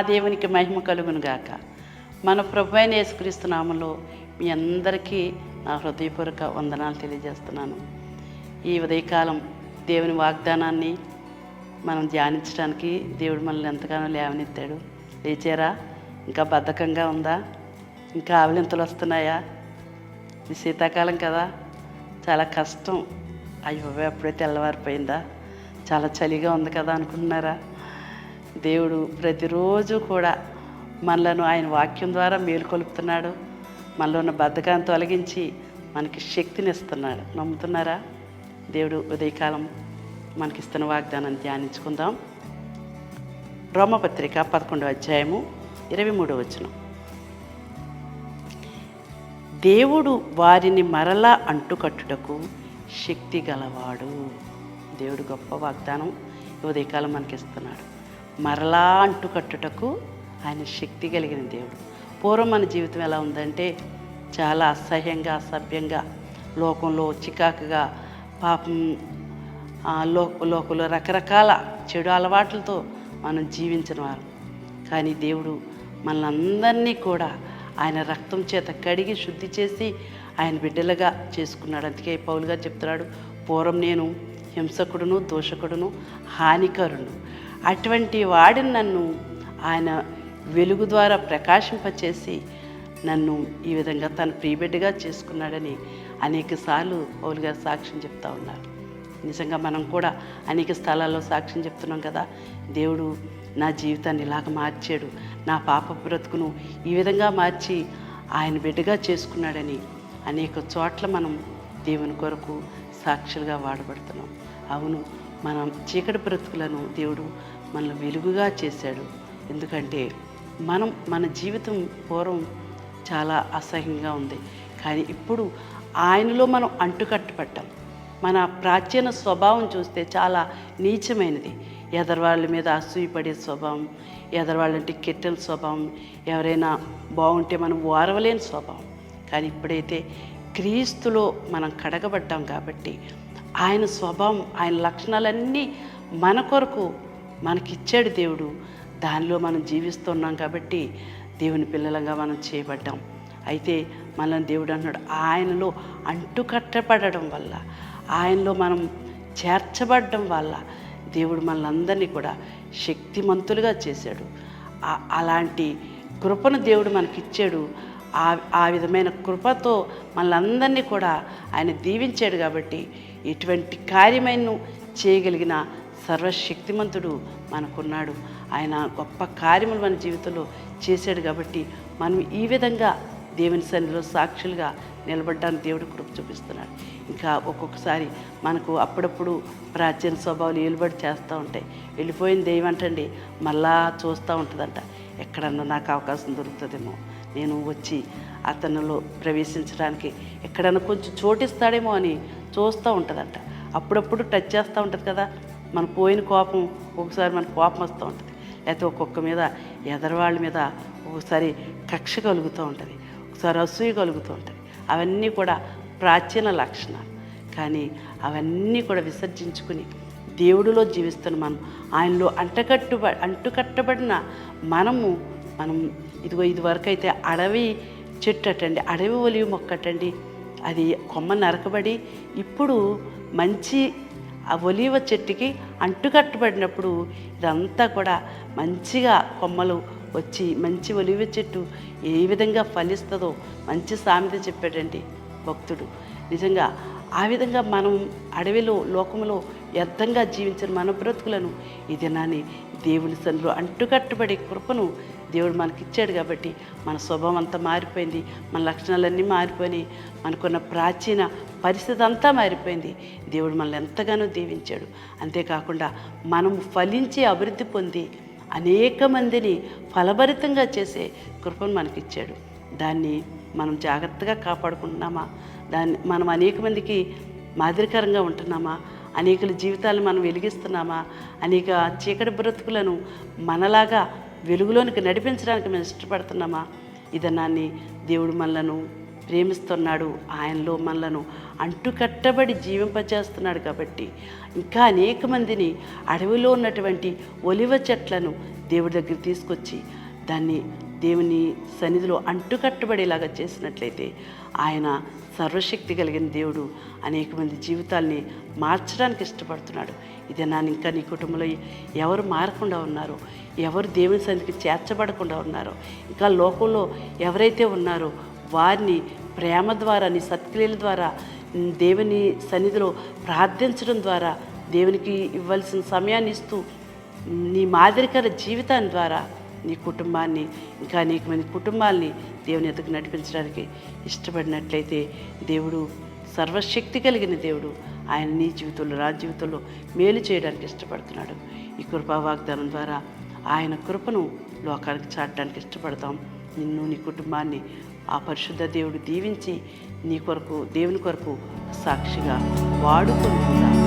దేవునికి మహిమ కలుగును గాక. మన ప్రభు అయిన యేసుక్రీస్తు నామంలో మీ అందరికీ నా హృదయపూర్వక వందనాలు తెలియజేస్తున్నాను. ఈ ఉదయకాలం దేవుని వాగ్దానాన్ని మనం ధ్యానించడానికి దేవుడు మనల్ని ఎంతగానో లేవనెత్తాడు. లేచారా? ఇంకా బద్ధకంగా ఉందా? ఇంకా ఆవలింతలు వస్తున్నాయా? ఇది శీతాకాలం కదా. చాలా కష్టం. అయ్యో అప్పుడే తెల్లవారిపోయిందా? చాలా చలిగా ఉంది కదా అనుకుంటున్నారా? దేవుడు ప్రతిరోజు కూడా మనలను ఆయన వాక్యం ద్వారా మేలుకొలుపుతున్నాడు. మనలో ఉన్న బద్ధకాన్ని తొలగించి మనకి శక్తినిస్తున్నాడు నమ్ముతున్నారా? దేవుడు ఉదయకాలం మనకిస్తున్న వాగ్దానం ధ్యానించుకుందాం. రోమపత్రిక పదకొండవ అధ్యాయము ఇరవై మూడవ వచనం. దేవుడు వారిని మరలా అంటుకట్టుటకు శక్తి గలవాడు. దేవుడు గొప్ప వాగ్దానం ఉదయకాలం మనకి ఇస్తున్నాడు మరలా అంటుకట్టుటకు ఆయన శక్తి కలిగిన దేవుడు. పూర్వం మన జీవితం ఎలా ఉందంటే చాలా అసహ్యంగా అసభ్యంగా లోకంలో చికాకుగా పాపం లో లోకంలో రకరకాల చెడు అలవాట్లతో మనం జీవించిన వారు కానీ దేవుడు మనల్ని కూడా ఆయన రక్తం చేత కడిగి శుద్ధి చేసి ఆయన బిడ్డలుగా చేసుకున్నాడు. అందుకే పౌలు గారు చెప్తున్నాడు పూర్వం నేను హింసకుడును దోషకుడును హానికరును అటువంటి వాడిని నన్ను ఆయన వెలుగు ద్వారా ప్రకాశింపచేసి నన్ను ఈ విధంగా తన ప్రీబెడ్గా చేసుకున్నాడని అనేక సార్లు పౌలు గారు సాక్ష్యం చెప్తా ఉన్నారు. నిజంగా మనం కూడా అనేక స్థలాల్లో సాక్ష్యం చెప్తున్నాం కదా దేవుడు నా జీవితాన్ని ఇలాగ మార్చాడు నా పాప బ్రతుకును ఈ విధంగా మార్చి ఆయన బిడ్డగా చేసుకున్నాడని అనేక చోట్ల మనం దేవుని కొరకు సాక్షులుగా వాడబడుతున్నాం. అవును మనం చీకటి బ్రతుకులను దేవుడు మనల్ని వెలుగుగా చేశాడు. ఎందుకంటే మనం మన జీవితం పూర్వం చాలా అసహ్యంగా ఉంది. కానీ ఇప్పుడు ఆయనలో మనం అంటుకట్టుపడ్డాం. మన ప్రాచీన స్వభావం చూస్తే చాలా నీచమైనది. ఎదరవాళ్ళ మీద అసూయపడే స్వభావం ఎదరవాళ్ళంటే కెట్టెల స్వభావం ఎవరైనా బాగుంటే మనం ఓరవలేని స్వభావం. కానీ ఇప్పుడైతే క్రీస్తులో మనం కడగబడ్డాం కాబట్టి ఆయన స్వభావం ఆయన లక్షణాలన్నీ మన కొరకు మనకిచ్చాడు దేవుడు. దానిలో మనం జీవిస్తున్నాం కాబట్టి దేవుని పిల్లలంగా మనం చేయబడ్డాం. అయితే మనల్ని దేవుడు అన్నాడు ఆయనలో అంటుకట్టబడడం వల్ల ఆయనలో మనం చేర్చబడడం వల్ల దేవుడు మనల్ని కూడా శక్తిమంతులుగా చేశాడు. అలాంటి కృపను దేవుడు మనకిచ్చాడు. ఆ ఆ విధమైన కృపతో మనలందరినీ కూడా ఆయన దీవించాడు కాబట్టి ఎటువంటి కార్యమైన చేయగలిగిన సర్వశక్తిమంతుడు మనకున్నాడు. ఆయన గొప్ప కార్యములు మన జీవితంలో చేశాడు కాబట్టి మనం ఈ విధంగా దేవుని సన్నిధిలో సాక్షులుగా నిలబడ్డానికి దేవుడు కృప చూపిస్తున్నాడు. ఇంకా ఒక్కొక్కసారి మనకు అప్పుడప్పుడు ప్రాచీన స్వభావాలు ఏలుబడి చేస్తూ ఉంటాయి. వెళ్ళిపోయిన దెయ్యం అంటండి మళ్ళా చూస్తూ ఉంటుందంట. ఎక్కడన్నా నాకు అవకాశం దొరుకుతుందేమో. నేను వచ్చి అతనిలో ప్రవేశించడానికి ఎక్కడైనా కొంచెం చోటిస్తాడేమో అని చూస్తూ ఉంటుందంట. అప్పుడప్పుడు టచ్ చేస్తూ ఉంటుంది కదా. మన పోయిన కోపం ఒకసారి మన కోపం వస్తూ ఉంటుంది. లేకపోతే ఒక్కొక్క మీద ఎదరవాళ్ళ మీద ఒకసారి కక్ష కలుగుతూ ఉంటుంది. ఒకసారి అసూయ కలుగుతూ ఉంటుంది. అవన్నీ కూడా ప్రాచీన లక్షణాలు. కానీ అవన్నీ కూడా విసర్జించుకుని దేవుడిలో జీవిస్తున్న మనం ఆయనలో అంటకట్టుబ అంటుకట్టబడిన మనము మనం ఇదిగో ఇది వరకు అయితే అడవి చెట్టు అటండి అడవి ఒలివి మొక్కటండి అది కొమ్మ నరకబడి ఇప్పుడు మంచి ఆ ఒలివ చెట్టుకి అంటుకట్టబడినప్పుడు ఇదంతా కూడా మంచిగా కొమ్మలు వచ్చి మంచి ఒలివ చెట్టు ఏ విధంగా ఫలిస్తుందో మంచి సామెత చెప్పాడండి భక్తుడు. నిజంగా ఆ విధంగా మనం అడవిలో లోకంలో వ్యర్థంగా జీవించిన మన బ్రతుకులను ఈ దినాన్ని దేవుని సన్నిలో అంటుకట్టుబడే కృపను దేవుడు మనకిచ్చాడు కాబట్టి మన స్వభావం అంతా మారిపోయింది మన లక్షణాలన్నీ మారిపోయినాయి మనకున్న ప్రాచీన పరిస్థితి అంతా మారిపోయింది. దేవుడు మనల్ని ఎంతగానో దీవించాడు. అంతేకాకుండా మనం ఫలించి అభివృద్ధి పొంది అనేక మందిని ఫలభరితంగా చేసే కృపను మనకిచ్చాడు. దాన్ని మనం జాగ్రత్తగా కాపాడుకుంటున్నామా? దాన్ని మనం అనేక మందికి మాదిరికరంగా ఉంటున్నామా? అనేకుల జీవితాలను మనం వెలిగిస్తున్నామా? అనేక చీకటి బ్రతుకులను మనలాగా వెలుగులోనికి నడిపించడానికి మేము ఇష్టపడుతున్నామా? ఇదన్నాన్ని దేవుడు మనలను ప్రేమిస్తున్నాడు. ఆయనలో మనలను అంటుకట్టబడి జీవింపచేస్తున్నాడు కాబట్టి ఇంకా అనేక మందిని అడవిలో ఉన్నటువంటి ఒలివ చెట్లను దేవుడి దగ్గర తీసుకొచ్చి దాన్ని దేవుని సన్నిధిలో అంటుకట్టబడేలాగా చేసినట్లయితే ఆయన సర్వశక్తి కలిగిన దేవుడు అనేక మంది జీవితాల్ని మార్చడానికి ఇష్టపడుతున్నాడు. ఇదే నా ఇంకా నీ కుటుంబంలో ఎవరు మారకుండా ఉన్నారో ఎవరు దేవుని సన్నిధికి చేర్చబడకుండా ఉన్నారో ఇంకా లోకంలో ఎవరైతే ఉన్నారో వారిని ప్రేమ ద్వారా నీ సత్క్రియల ద్వారా దేవుని సన్నిధిలో ప్రార్థించడం ద్వారా దేవునికి ఇవ్వాల్సిన సమయాన్ని ఇస్తూ నీ మాదిరికర జీవితాన్ని ద్వారా నీ కుటుంబాన్ని ఇంకా అనేక మంది కుటుంబాల్ని దేవుని ఎదుగు నడిపించడానికి ఇష్టపడినట్లయితే దేవుడు సర్వశక్తి కలిగిన దేవుడు. ఆయన నీ జీవితంలో నా జీవితంలో మేలు చేయడానికి ఇష్టపడుతున్నాడు. ఈ కృపా వాగ్దానం ద్వారా ఆయన కృపను లోకానికి చాటడానికి ఇష్టపడతాం. నిన్ను నీ కుటుంబాన్ని ఆ పరిశుద్ధ దేవుడు దీవించి నీ కొరకు దేవుని కొరకు సాక్షిగా వాడుకుంటున్నాను